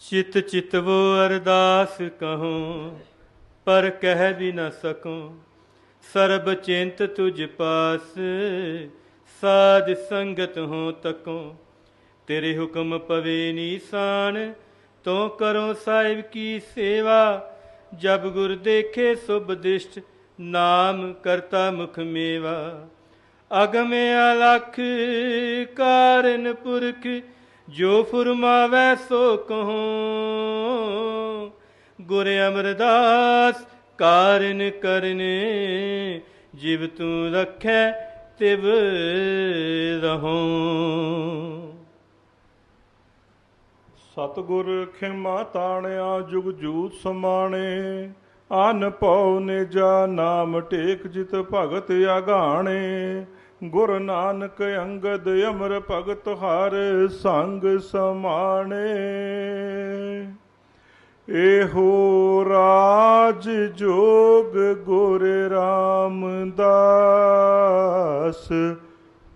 ਚਿਤ ਚਿਤਵੋ ਅਰਦਾਸ ਕਹੂੰ, ਪਰ ਕਹਿ ਵੀ ਨਾ ਸਕੂੰ। ਸਰਬ ਚਿੰਤ ਤੁਝ ਪਾਸ, ਸਾਧ ਸੰਗਤ ਹੋ ਤਕੂੰ। ਤੇਰੇ ਹੁਕਮ ਪਵੇ ਨੀਸਾਨ, ਤੋ ਕਰੋ ਸਾਹਿਬ ਕੀ ਸੇਵਾ। ਜਬ ਗੁਰ ਦੇਖੇ ਸੁਭ ਦਿਸ਼ਟ, ਨਾਮ ਕਰਤਾ ਮੁਖ ਮੇਵਾ। ਅਗਮੇ ਅਲਖ ਕਾਰਨ ਪੁਰਖ ਜੋ ਫੁਰਮਾਵੈ ਸੋ ਕਹੋ। ਗੁਰ ਅਮਰਦਾਸ, ਕਾਰਨ ਕਰਨੇ, ਜਿਵ ਤੂੰ ਰਖੈ ਤਿਵ ਰਹੋ। ਸਤਗੁਰ ਖਿਮਾ ਤਾਣਿਆ, ਜੁਗ ਜੂਤ ਸਮਾਣੇ, ਅਨ ਪਉ ਜਾ ਨਾਮ ਟੇਕ ਜਿਤ ਭਗਤ ਆਗਾਣੇ ਗੁਰ ਨਾਨਕ ਅੰਗਦ ਅਮਰ ਭਗਤ ਹਰ ਸੰਗ ਸਮਾਣੇ। ਇਹੋ ਰਾਜ ਜੋਗ ਗੁਰ ਰਾਮਦਾਸ,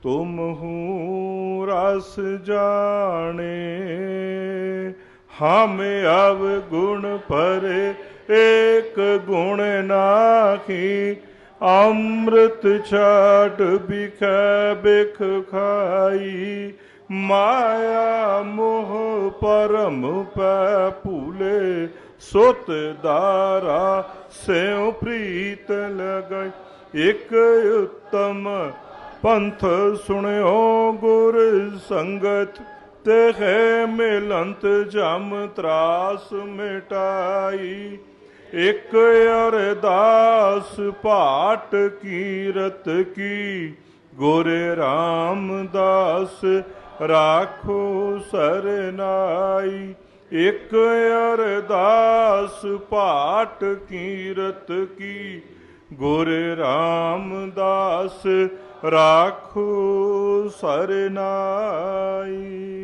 ਤੁਮ ਹੂੰ ਰਸ ਜਾਣੇ। ਹਮ ਅਵ ਗੁਣ ਪਰੇ ਏਕ ਗੁਣ ਨਾਹੀ अमृत छठ बिख बिख खाई, माया मोह परम पुले सुत दारा से प्रीत लगाई एक उत्तम पंथ सुनियो गुर संगत ते मिलंत जम त्रास मिटाई। ਇਕ ਅਰਦਾਸ ਪਾਟ ਕੀਰਤ ਕੀ, ਗੁਰ ਰਾਮਦਾਸ ਰਾਖੋ ਸਰਨਾਈ। ਇਕ ਅਰਦਾਸ ਪਾਟ ਕੀਰਤ ਕੀ, ਗੁਰ ਰਾਮਦਾਸ ਰਾਖੋ ਸਰਨਾਈ।